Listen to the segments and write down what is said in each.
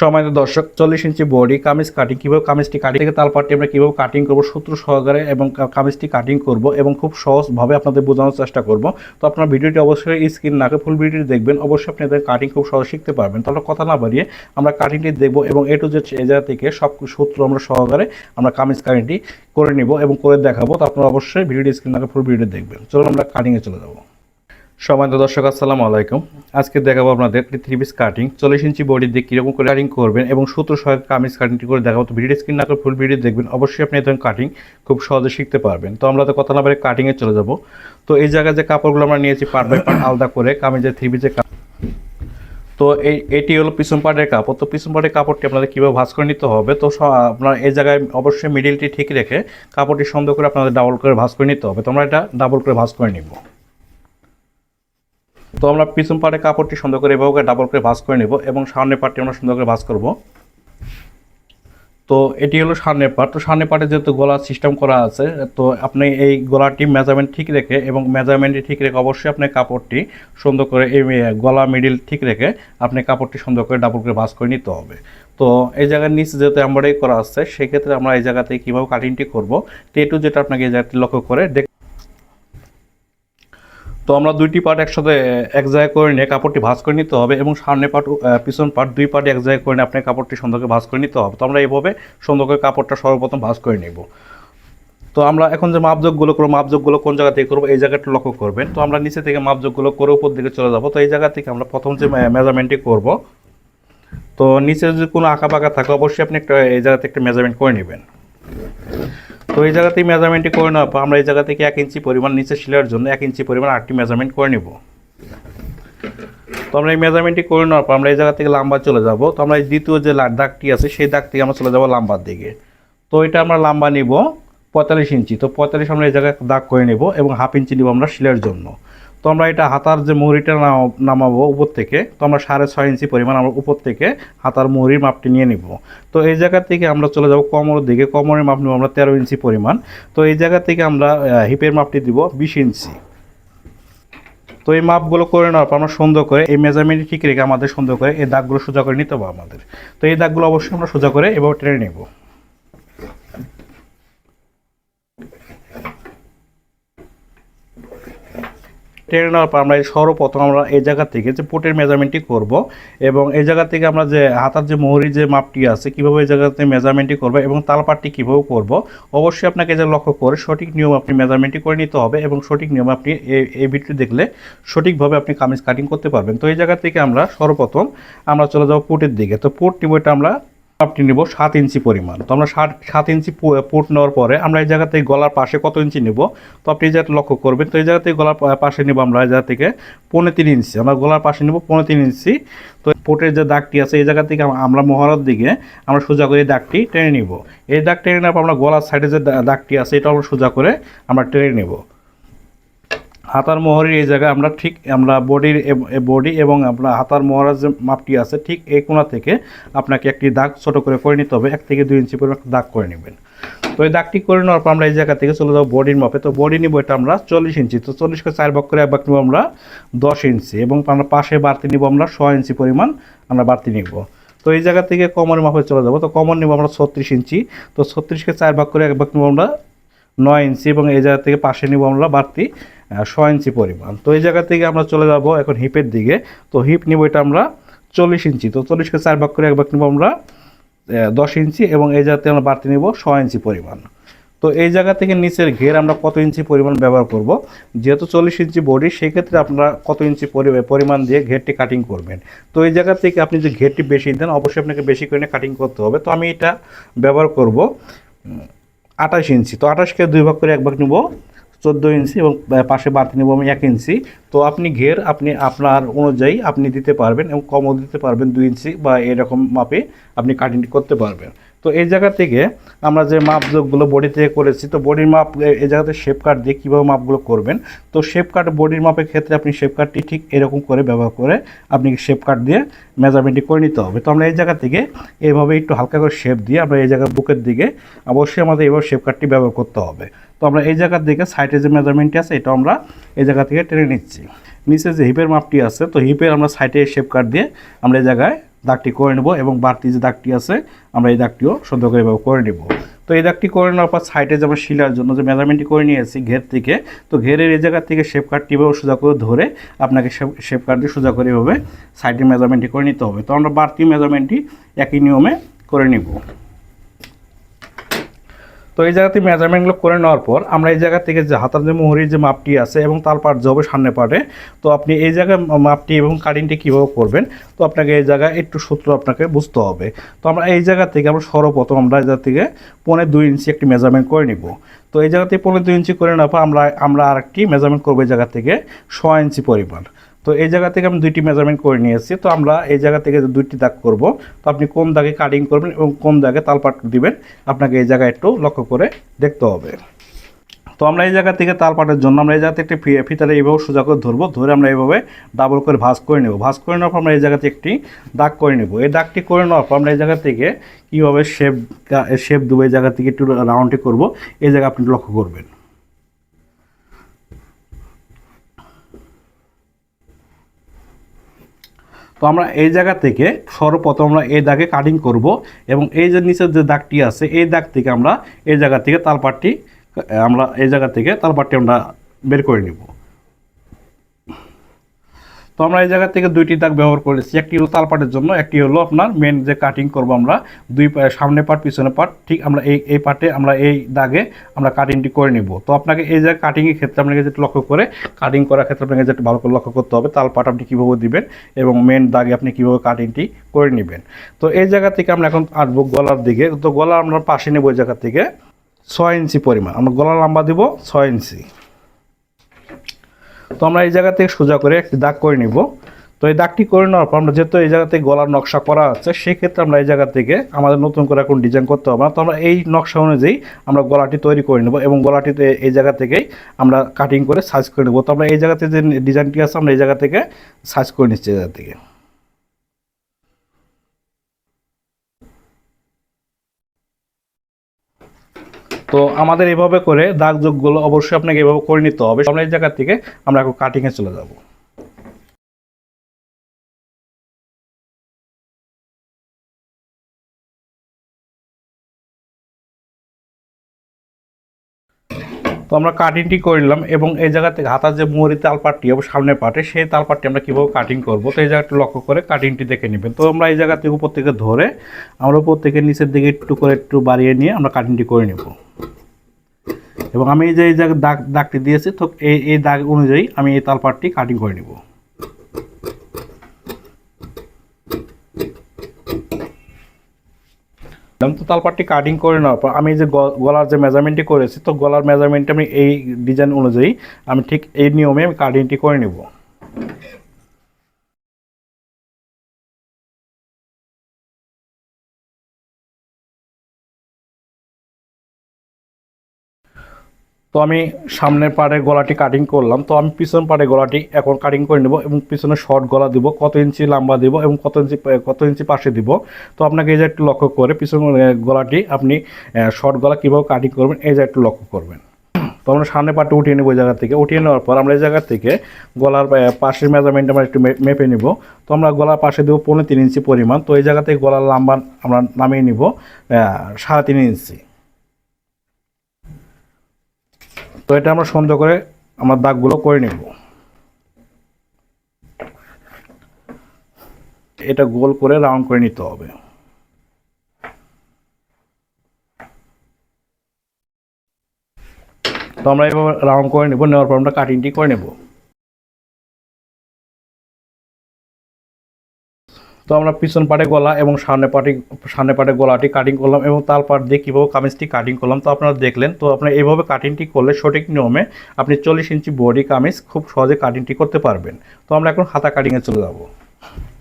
সময় দর্শক চল্লিশ ইঞ্চি বডি কামিজ কাটিং কীভাবে কামিজটি কাটিং থেকে তালপাটটি আমরা কীভাবে কাটিং করব, সূত্র সহকারে এবং কামিজটি কাটিং করব এবং খুব সহজভাবে আপনাদের বোঝানোর চেষ্টা করব। তো আপনার ভিডিওটি অবশ্যই স্ক্রিন নাকে ফুল ভিডিওটি দেখবেন, অবশ্যই আপনাদের কাটিং খুব সহজ শিখতে পারবেন। তাহলে কথা না বাড়িয়ে আমরা কাটিংটি দেখব এবং এ টু জেড জায়গা থেকে সব সূত্র আমরা সহকারে আমরা কামিজ কাটিংটি করে নিব এবং করে দেখাবো। তো আপনারা অবশ্যই ভিডিওটি স্ক্রিন নাকে ফুল ভিডিও দেখবেন। চলুন আমরা কাটিংয়ে চলে যাব। সম্মানিত দর্শক, আসসালামু আলাইকুম। আজকে দেখাবো আপনাদের থ্রি পিস কাটিং চল্লিশ ইঞ্চি বডি দিয়ে কীরকম করে কাটিং করবেন এবং সূত্র সহায়ক কামিজ কাটিংটি করে দেখাবো। তো ভিডিও স্ক্রিন না করে ফুল ভিডিও দেখবেন। অবশ্যই আপনি ধরনের কাটিং খুব সহজে শিখতে পারবেন। তো আমরা তো কথা না বলে কাটিংয়ে চলে যাব। তো এই জায়গায় যে কাপড়গুলো আমরা নিয়েছি পার্ট বাই পার্ট আলাদা করে, কামিজের থ্রি পিসের তো এই, এটি হলো পিছন পাটের কাপড়। তো পিছন পাটের কাপড়টি আপনাদের কীভাবে ভাঁজ করে নিতে হবে? তো আপনার এই জায়গায় অবশ্যই মিডিলটি ঠিক রেখে কাপড়টি সুন্দর করে আপনাদের ডাবল করে ভাঁজ করে নিতে হবে। তো আমরা এটা ডাবল করে ভাঁজ করে নিব। তো আমরা পিছন পাড়ে কাপড়টি সুন্দর করে এভাবে ডাবল করে ভাঁজ করে নেব এবং সামনের পাটটি আমরা সুন্দর করে ভাঁজ করব। তো এটি হলো সামনের পাট তো সামনের পাটে যেহেতু গলা সিস্টেম করা আছে, তো আপনি এই গলাটি মেজারমেন্ট ঠিক রেখে এবং মেজারমেন্টটি ঠিক রেখে অবশ্যই আপনি কাপড়টি সুন্দর করে এই গলা মিডিল ঠিক রেখে আপনি কাপড়টি সুন্দর করে ডাবল করে ভাঁজ করে নিতে হবে। তো এই জায়গার নিচে যেহেতু এমব্রয়ডারি করা আছে, সেক্ষেত্রে আমরা এই জায়গাতে কীভাবে কাটিংটি করব তো এটু যেটা আপনাকে এই জায়গাটি লক্ষ্য করে দেখ তো আমরা দুইটি পার্ট একসাথে এক জায়গায় করে নিয়ে কাপড়টি ভাঁজ করে নিতে হবে এবং সামনে পার্ট পিছন পার্ট দুই পার্ট এক জায়গায় করে নিয়ে আপনার কাপড়টি সুন্দর করে ভাঁজ করে নিতে হবে। তো আমরা এইভাবে সুন্দর করে কাপড়টা সর্বপ্রথম ভাঁজ করে নেব। তো আমরা এখন যে মাপযোগগুলো করব, মাপযোগগুলো কোন জায়গা থেকে করব এই জায়গাটা লক্ষ্য করবেন। তো আমরা নিচে থেকে মাপযোগগুলো করে উপর দিকে চলে যাব। তো এই জায়গা থেকে আমরা প্রথম যে মেজারমেন্টটি করব, তো নিচে যদি কোনো আঁকা পাকা থাকে অবশ্যই আপনি একটা এই জায়গা থেকে একটা মেজারমেন্ট করে নেবেন। তো এই জায়গাতেই মেজারমেন্টটি করে নেওয়ার পর আমরা এই জায়গা থেকে এক ইঞ্চি পরিমাণ নিচে শিলার জন্য এক ইঞ্চি পরিমাণ আটটি মেজারমেন্ট করে নেব। তো আমরা এই মেজারমেন্টটি করে নেওয়ার পর আমরা এই জায়গা থেকে লাম্বা চলে যাব। তো আমরা এই দ্বিতীয় যে দাগটি আছে, সেই দাগ থেকে আমরা চলে যাব লাম্বার দিকে। তো এটা আমরা লাম্বা নিব পঁয়তাল্লিশ ইঞ্চি। তো পঁয়তাল্লিশ আমরা এই জায়গায় দাগ করে নেব এবং হাফ ইঞ্চি নিব আমরা শিলের জন্য। তো আমরা এটা হাতার যে মুহুরিটা নাম- নামাবো উপর থেকে, তো আমরা সাড়ে ছয় ইঞ্চি পরিমাণ আমরা উপর থেকে হাতার মুহুরির মাপটি নিয়ে নিব। তো এই জায়গা থেকে আমরা চলে যাব কোমরের দিকে, কোমরের মাপ নেব আমরা তেরো ইঞ্চি পরিমাণ। তো এই জায়গা থেকে আমরা হিপের মাপটি দিব বিশ ইঞ্চি। তো এই মাপগুলো করে নেওয়ার পর আমরা সুন্দর করে এই মেজারমেন্ট ঠিক রেখে আমাদের সুন্দর করে এই দাগগুলো সোজা করে নিতে হবে আমাদের। তো এই দাগগুলো অবশ্যই আমরা সোজা করে এভাবে টেনে নেব। টেনে নেওয়ার পর আমরা এই সর্বপ্রথম আমরা এই জায়গা থেকে যে পোটের মেজারমেন্টটি করব এবং এই জায়গা থেকে আমরা যে হাতার যে মোহরি যে মাপটি আছে, কীভাবে এই জায়গাতে মেজারমেন্টটি করব এবং তালপাটটি কীভাবে করব, অবশ্যই আপনাকে যে লক্ষ্য করে সঠিক নিয়ম আপনি মেজারমেন্টটি করে নিতে হবে এবং সঠিক নিয়ম আপনি এই এই ভিডিও দেখলে সঠিকভাবে আপনি কামিজ কাটিং করতে পারবেন। তো এই জায়গা থেকে আমরা সর্বপ্রথম আমরা চলে যাব পোটের দিকে। তো পোট নিবইটা আমরা মাপটি নিব সাত ইঞ্চি পরিমাণ। তো আমরা সাত সাত ইঞ্চি পোট নেওয়ার পরে আমরা এই জায়গা থেকে গলার পাশে কত ইঞ্চি নেব? তো আপনি এই জায়গাটা লক্ষ্য করবেন, তো এই জায়গা থেকে গলার পাশে নেব আমরা এই জায়গা থেকে পৌনে তিন ইঞ্চি। আমরা গলার পাশে নেব পৌনে তিন ইঞ্চি। তো পোটের যে দাগটি আছে, এই জায়গা থেকে আমরা মহারার দিকে আমরা সোজা করে এই দাগটি টেনে নিব। এই দাগ টেনে নেওয়ার পর আমরা গলার সাইডে যে দাগটি আছে, এটা আমরা সোজা করে আমরা টেনে নেব। হাতার মোহরের এই জায়গায় আমরা ঠিক আমরা বডির বডি এবং আমরা হাতার মোহরার যে মাপটি আছে ঠিক এই কোণা থেকে আপনাকে একটি দাগ ছোট করে করে নিতে হবে, এক থেকে দুই ইঞ্চি পরিমাণ দাগ করে নেবেন। তো এই দাগটি করে নেওয়ার পর আমরা এই জায়গা থেকে চলে যাব বডির মাপে। তো বডি নিব এটা আমরা চল্লিশ ইঞ্চি। তো চল্লিশকে চার ভাগ করে এক ভাগ নিব আমরা দশ ইঞ্চি এবং আমরা পাশে বাড়তি নিব আমরা ছ ইঞ্চি পরিমাণ আমরা বাড়তি নিব। তো এই জায়গা থেকে কমর মাপে চলে যাব। তো কমর নিব আমরা ছত্রিশ ইঞ্চি। তো ছত্রিশকে চার ভাগ করে এক ভাগ নিব আমরা নয় ইঞ্চি এবং এই জায়গা থেকে পাশে নিব আমরা বাড়তি আহ, ছ ইঞ্চি পরিমাণ। তো এই জায়গা থেকে আমরা চলে যাব এখন হিপের দিকে। তো হিপ নিব এটা আমরা চল্লিশ ইঞ্চি। তো চল্লিশকে চার ভাগ করে এক ভাগ নিব আমরা দশ ইঞ্চি এবং এই জায়গাতে আমরা বাড়তি নিব ছয় ইঞ্চি পরিমাণ। তো এই জায়গা থেকে নিচের ঘের আমরা কত ইঞ্চি পরিমাণ ব্যবহার করব? যেহেতু চল্লিশ ইঞ্চি বডি সেক্ষেত্রে আপনারা কত ইঞ্চি পরিমাণ দিয়ে ঘেরটি কাটিং করবেন। তো এই জায়গা থেকে আপনি যে ঘেরটি বেশি দেন অবশ্যই আপনাকে বেশি করে কাটিং করতে হবে। তো আমি এটা ব্যবহার করব। আঠাশ ইঞ্চি। তো আঠাশকে দুই ভাগ করে এক ভাগ নেব, চোদ্দ ইঞ্চি এবং পাশে বাড়তি নেব আমি এক ইঞ্চি। তো আপনি ঘের, আপনি আপনার অনুযায়ী আপনি দিতে পারবেন এবং কমও দিতে পারবেন দুই ইঞ্চি বা এরকম মাপে আপনি কাটিং করতে পারবেন। তো এই জায়গা থেকে আমরা যে মাপগুলো বডি থেকে করেছি, তো বডির মাপ এই জায়গাতে শেপ কাট দিয়ে কীভাবে মাপগুলো করবেন? তো শেপ কাট বডির মাপের ক্ষেত্রে আপনি শেপ কাটটি ঠিক এরকম করে ব্যবহার করে আপনি শেপ কাট দিয়ে মেজারমেন্টটি করে নিতে হবে। তো আমরা এই জায়গা থেকে এইভাবে একটু হালকা করে শেপ দিয়ে আমরা এই জায়গার বুকের দিকে অবশ্যই আমাদের এইভাবে শেপ কাটটি ব্যবহার করতে হবে। তো আমরা এই জায়গার দিকে সাইডে যে মেজারমেন্টটি আছে এটা আমরা এই জায়গা থেকে টেনে নিচ্ছি। নিচে যে হিপের মাপটি আছে, তো হিপের আমরা সাইডে শেপ কাট দিয়ে আমরা এই জায়গায় দাগটি করে নেব এবং বাড়তি যে দাগটি আছে, আমরা এই দাগটিও সুন্দর করে এভাবে করে নেব। তো এই দাগটি করে নেওয়ার পর সাইডে যেমন শিলার জন্য যে মেজারমেন্টটি করে নিয়েছি ঘের থেকে, তো ঘেরের এই জায়গা থেকে শেপ কাটটি এভাবে সোজা করে ধরে আপনাকে শেপ কাট দিয়ে সোজা করে এভাবে সাইডের মেজারমেন্টটি করে নিতে হবে। তো আমরা বাড়তি মেজারমেন্টটি একই নিয়মে করে নিব। তো এই জায়গাতে মেজারমেন্টগুলো করে নেওয়ার পর আমরা এই জায়গা থেকে যে হাতার যে মোহরির যে মাপটি আছে এবং তার পাট যে হবে সামনে পাটে তো আপনি এই জায়গায় মাপটি এবং কাটিংটি কীভাবে করবেন, তো আপনাকে এই জায়গায় একটু সূত্র আপনাকে বুঝতে হবে। তো আমরা এই জায়গা থেকে আমরা সর্বপ্রথম আমরা এই জায়গা থেকে পনেরো দুই ইঞ্চি একটি মেজারমেন্ট করে নিব। তো এই জায়গাতে পনেরো দুই ইঞ্চি করে নেওয়ার পর আমরা আমরা আরেকটি মেজারমেন্ট করব এই জায়গা থেকে ছ ইঞ্চি পরিমাণ। তো এই জায়গা থেকে আমি দুইটি মেজারমেন্ট করে নিয়েছি। তো আমরা এই জায়গা থেকে দুইটি দাগ করব, তো আপনি কোন দাগে কাটিং করবেন এবং কোন দাগে তালপাট দিবেন, আপনাকে এই জায়গায় একটু লক্ষ্য করে দেখতে হবে। তো আমরা এই জায়গা থেকে তালপাটের জন্য আমরা এই জায়গাতে একটি ফি- ফিতারে এইভাবে সোজা করে ধরবো, ধরে আমরা এইভাবে ডাবল করে ভাঁজ করে নেব। ভাঁজ করে নেওয়ার পর আমরা এই জায়গাতে একটি দাগ করে নেব। এই দাগটি করে নেওয়ার পর আমরা এই জায়গা থেকে কীভাবে শেপ শেপ দেবো, এই জায়গা থেকে একটু রাউন্ডটি করব, এই জায়গা আপনি লক্ষ্য করবেন। তো আমরা এই জায়গা থেকে সর্বপ্রথম আমরা এই দাগে কাটিং করব এবং এই যে নিচের যে দাগটি আছে, এই দাগ থেকে আমরা এই জায়গা থেকে তালপাটটি, আমরা এই জায়গা থেকে তালপাটটি আমরা বের করে নিব। তো আমরা এই জায়গা থেকে দুইটি দাগ ব্যবহার করেছি। একটি হলো তাল তালপাটের জন্য, একটি হলো আপনার মেন যে কাটিং করব আমরা, দুই সামনে পাট, পিছনে পাট, ঠিক আমরা এই এই পাটে আমরা এই দাগে আমরা কাটিংটি করে নিব। তো আপনাকে এই জায়গায় কাটিংয়ের ক্ষেত্রে আপনাকে যেটা লক্ষ্য করে কাটিং করার ক্ষেত্রে আপনাকে যেটা ভালো করে লক্ষ্য করতে হবে তালপাট আপনি কীভাবে দিবেন এবং মেন দাগে আপনি কীভাবে কাটিংটি করে নেবেন। তো এই জায়গা থেকে আমরা এখন আসব গলার দিকে। তো গলা আমরা পাশে নেব ওই জায়গা থেকে ছয় ইঞ্চি পরিমাণ। আমরা গলা লম্বা দিব ছয় ইঞ্চি। তো আমরা এই জায়গা থেকে সোজা করে একটি দাগ করে নিব। তো এই দাগটি করে নেওয়ার পর আমরা যেহেতু এই জায়গা থেকে গলার নকশা করা আছে, সেক্ষেত্রে আমরা এই জায়গা থেকে আমাদের নতুন করে এখন ডিজাইন করতে হবে না। তো আমরা এই নকশা অনুযায়ী আমরা গলাটি তৈরি করে নেব এবং গলাটিতে এই জায়গা থেকেই আমরা কাটিং করে সাইজ করে নেব। তো আমরা এই জায়গাতে যে ডিজাইনটি আছে, আমরা এই জায়গা থেকে সাইজ করে নিচ্ছি এই জায়গা থেকে। তো আমাদের এভাবে করে দাগ যোগগুলো অবশ্যই আপনাকে এভাবে করে নিতে হবে। আমরা এই জায়গা থেকে আমরা এখন কাটিংয়ে চলে যাব। আমরা কাটিংটি করলাম এবং এই জায়গা থেকে হাতার যে মুহরি তালপাটটি এবং সামনে পাটে, সেই তালপাটটি আমরা কীভাবে কাটিং করব, তো এই জায়গাটি লক্ষ্য করে কাটিংটি দেখে নেবেন। তো আমরা এই জায়গা থেকে উপর থেকে ধরে আমরা উপর থেকে নিচের দিকে একটু করে একটু বাড়িয়ে নিয়ে আমরা কাটিংটি করে নেব। এবং আমি এই যে এই জায়গায় দাগ, দাগটি দিয়েছি, তো এই এই দাগ অনুযায়ী আমি এই তালপাটটি কাটিং করে নেব। আমি তো তালপাটটি কাটিং করে নেওয়ার পর আমি যে গলার যে মেজারমেন্টটি করেছি, তো গলার মেজারমেন্টটি আমি এই ডিজাইন অনুযায়ী আমি ঠিক এই নিয়মে আমি কাটিংটি করে নেব। তো আমি সামনের পাড়ে গলাটি কাটিং করলাম। তো আমি পিছন পাড়ে গলাটি এখন কাটিং করে নেব এবং পিছনে শর্ট গলা দিব, কত ইঞ্চি লম্বা দিব এবং কত ইঞ্চি কত ইঞ্চি পাশে দিব। তো আপনাকে এই যে একটু লক্ষ্য করে পিছন গলাটি আপনি শর্ট গলা কীভাবে কাটিং করবেন, এই যে একটু লক্ষ্য করবেন। তো আমরা সামনে পাটটা উঠিয়ে নেব ওই জায়গা থেকে। উঠিয়ে নেওয়ার পর আমরা এই জায়গা থেকে গলার পাশের মেজারমেন্ট আমরা একটু মেপে নিব। তো আমরা গলার পাশে দেবো পনেরো তিন ইঞ্চি পরিমাণ। তো এই জায়গা থেকে গলার লম্বা আমরা নামিয়ে নিব সাড়ে তিন ইঞ্চি তো এটা আমরা সুন্দর করে আমার দাগগুলো করে নেব। এটা গোল করে রাউন্ড করে নিতে হবে। তো আমরা এবার রাউন্ড করে নেব, নেওয়ার পর আমরা কাটিংটি করে নেব। তো আমরা পিছন পাটে গলা এবং সামনে পাটে সামনে পাটে গলাটি কাটিং করলাম এবং তাল পাট দিয়ে কীভাবে কামিজটি কাটিং করলাম তো আপনারা দেখলেন। তো আপনারা এইভাবে কাটিংটি করলে সঠিক নিয়মে আপনি চল্লিশ ইঞ্চি বডি কামিজ খুব সহজে কাটিংটি করতে পারবেন। তো আমরা এখন হাতা কাটিংয়ে চলে যাব।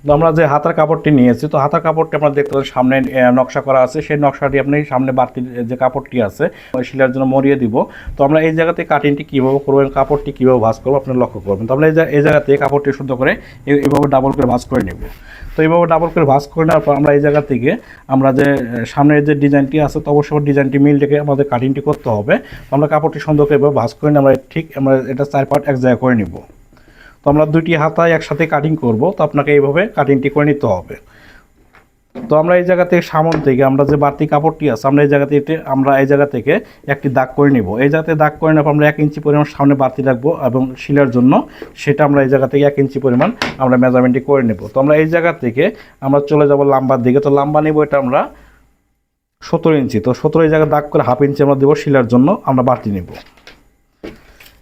তো আমরা যে হাতার কাপড়টি নিয়েছি, তো হাতার কাপড়টি আমরা দেখতে পাচ্ছি সামনে নকশা করা আছে। সেই নকশাটি আপনি সামনে বাড়তি যে কাপড়টি আছে, শিলার জন্য মরিয়ে দিব। তো আমরা এই জায়গাতে কাটিংটি কীভাবে করবেন কাপড়টি কীভাবে ভাঁজ করব আপনারা লক্ষ্য করবেন। তো আমরা এই জায়গাতে কাপড়টি শুদ্ধ করে এই- এইভাবে ডাবল করে ভাঁজ করে নেব। তো এইভাবে ডাবল করে ভাঁজ করে নেওয়ার পর আমরা এই জায়গা থেকে আমরা যে সামনের যে ডিজাইনটি আছে, তো অবশ্যই ডিজাইনটি মিল রেখে আমাদের কাটিংটি করতে হবে। তো আমরা কাপড়টি সুন্দর করে এভাবে ভাঁজ করে নিয়ে আমরা ঠিক আমরা এটা চার পার্ট এক জায়গায় করে নিব। তো আমরা দুইটি হাতায় একসাথে কাটিং করব। তো আপনাকে এইভাবে কাটিংটি করে নিতে হবে। তো আমরা এই জায়গা থেকে সামন থেকে আমরা যে বাড়তি কাপড়টি আছে, আমরা এই জায়গা থেকে আমরা এই জায়গা থেকে একটি দাগ করে নিব। এই জায়গাতে দাগ করে নেব আমরা এক ইঞ্চি পরিমাণ সামনে বাড়তি রাখব এবং শিলার জন্য সেটা আমরা এই জায়গা থেকে এক ইঞ্চি পরিমাণ আমরা মেজারমেন্টটি করে নেব। তো আমরা এই জায়গা থেকে আমরা চলে যাব লাম্বার দিকে। তো লাম্বা নেব এটা আমরা সতেরো ইঞ্চি। তো সতেরো এই জায়গায় দাগ করে হাফ ইঞ্চি আমরা দেবো শিলার জন্য, আমরা বাড়তি নেব।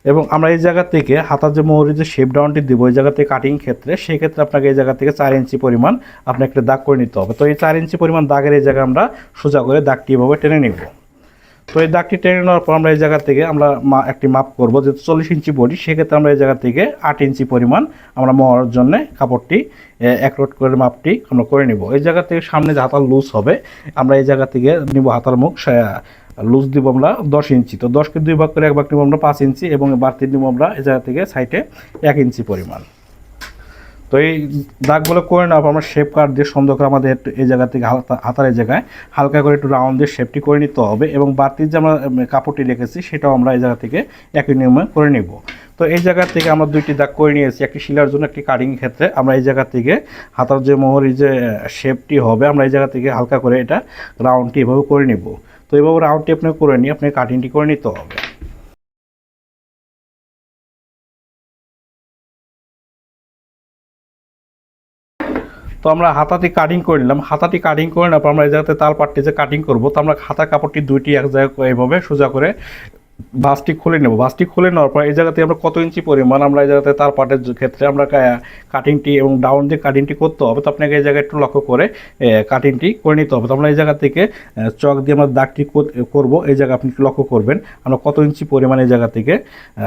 এবং আমরা এই জায়গা থেকে হাতার যে মোহরের যে শেপ ডাউনটি দিব জায়গা থেকে কাটিং ক্ষেত্রে, সেই ক্ষেত্রে আপনাকে এই জায়গা থেকে চার ইঞ্চি পরিমাণ আপনাকে একটা দাগ করে নিতে হবে। তো এই চার ইঞ্চি পরিমাণ দাগের এই জায়গায় আমরা সোজা করে দাগটি এভাবে টেনে নিব। তো এই দাগটি টেনে নেওয়ার পর আমরা এই জায়গা থেকে আমরা একটি মাপ করব, যেহেতু চল্লিশ ইঞ্চি বডি, সেক্ষেত্রে আমরা এই জায়গা থেকে আট ইঞ্চি পরিমাণ আমরা মহড়ার জন্য কাপড়টি এক রোড করে মাপটি আমরা করে নিব। এই জায়গা থেকে সামনে যে হাতার লুজ হবে, আমরা এই জায়গা থেকে নিব হাতার মুখ লুজ দিব আমরা দশ ইঞ্চি। তো দশকে দুই ভাগ করে এক ভাগ নিব আমরা পাঁচ ইঞ্চি এবং বাড়তি নিব আমরা এই জায়গা থেকে সাইডে এক ইঞ্চি পরিমাণ। তো এই দাগগুলো করে পর আমরা শেপ কাট দিয়ে সুন্দর করে আমাদের একটু এই জায়গা থেকে হাতা- হাতার এই জায়গায় হালকা করে একটু রাউন্ড দিয়ে শেপটি করে নিতে হবে এবং বাড়তির যে আমরা কাপড়টি রেখেছি সেটাও আমরা এই জায়গা থেকে একই নিয়মে করে নিব। তো এই জায়গা থেকে আমরা দুইটি দাগ করে নিয়েছি, একটি শিলার জন্য, একটি কাটিং ক্ষেত্রে। আমরা এই জায়গা থেকে হাতার যে মোহরি যে শেপটি হবে, আমরা এই জায়গা থেকে হালকা করে এটা রাউন্ডটি এভাবে করে নিব। তো এভাবে রাউন্ডটি আপনি করে নিয়ে আপনি কাটিংটি করে নিতে হবে। তো আমরা হাতাটি কাটিং করে নিলাম। হাতাটি কাটিং করে নেওয়ার পর আমরা এই জায়গাতে তাল পাটটি যে কাটিং করব, তো আমরা হাতা কাপড়টি দুইটি এক জায়গায় এভাবে সোজা করে বাসটি খুলে নেব। বাসটি খুলে নেওয়ার পর এই জায়গাতে আমরা কত ইঞ্চি পরিমাণ আমরা এই জায়গাতে তার পাটের ক্ষেত্রে আমরা কাটিংটি এবং ডাউন দিয়ে কাটিংটি করতে হবে, তো আপনাকে এই জায়গায় একটু লক্ষ্য করে কাটিংটি করে নিতে হবে। তো আমরা এই জায়গা থেকে চক দিয়ে আমরা দাগটি কর- করব। এই জায়গা আপনি একটু লক্ষ্য করবেন, আমরা কত ইঞ্চি পরিমাণ এই জায়গা থেকে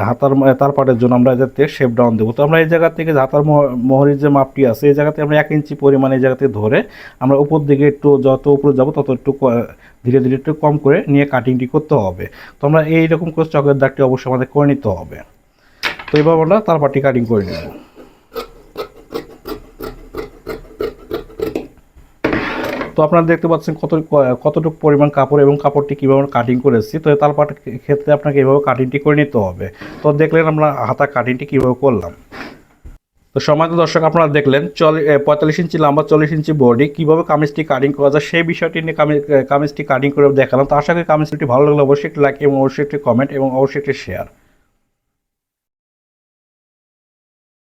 হাতার তার পাটের জন্য আমরা এই জায়গা থেকে শেপ ডাউন দেবো। তো আমরা এই জায়গা থেকে হাতার মহ- মোহরির যে মাপটি আছে, এই জায়গাতে আমরা এক ইঞ্চি পরিমাণ এই জায়গা থেকে ধরে আমরা উপর দিকে একটু যত উপরে যাব, তত একটু ধীরে ধীরে একটু কম করে নিয়ে কাটিংটি করতে হবে। তো আমরা এইরকম করে চকের দাগটি অবশ্যই আমাদের করে নিতে হবে। তো এইভাবে আমরা তার পাটি কাটিং করে নেব। তো আপনারা দেখতে পাচ্ছেন কত, কতটুকু পরিমাণ কাপড় এবং কাপড়টি কীভাবে কাটিং করেছি তো তার ক্ষেত্রে আপনাকে এভাবে কাটিংটি করে নিতে হবে। তো দেখলেন আমরা হাতা কাটিংটি কীভাবে করলাম। তো সমাজ দর্শক, আপনারা দেখলেন চল পঁয়তাল্লিশ ইঞ্চি লম্বা, চল্লিশ ইঞ্চি বডি, কীভাবে কামিজটি কাটিং করা যায়, সেই বিষয়টি নিয়ে কামি- কামিজটি কাটিং করে দেখালাম। তো আশা করি কামিজটি ভালো লাগলে অবশ্যই একটি লাইক এবং অবশ্যই একটি কমেন্ট এবং অবশ্যই একটি শেয়ার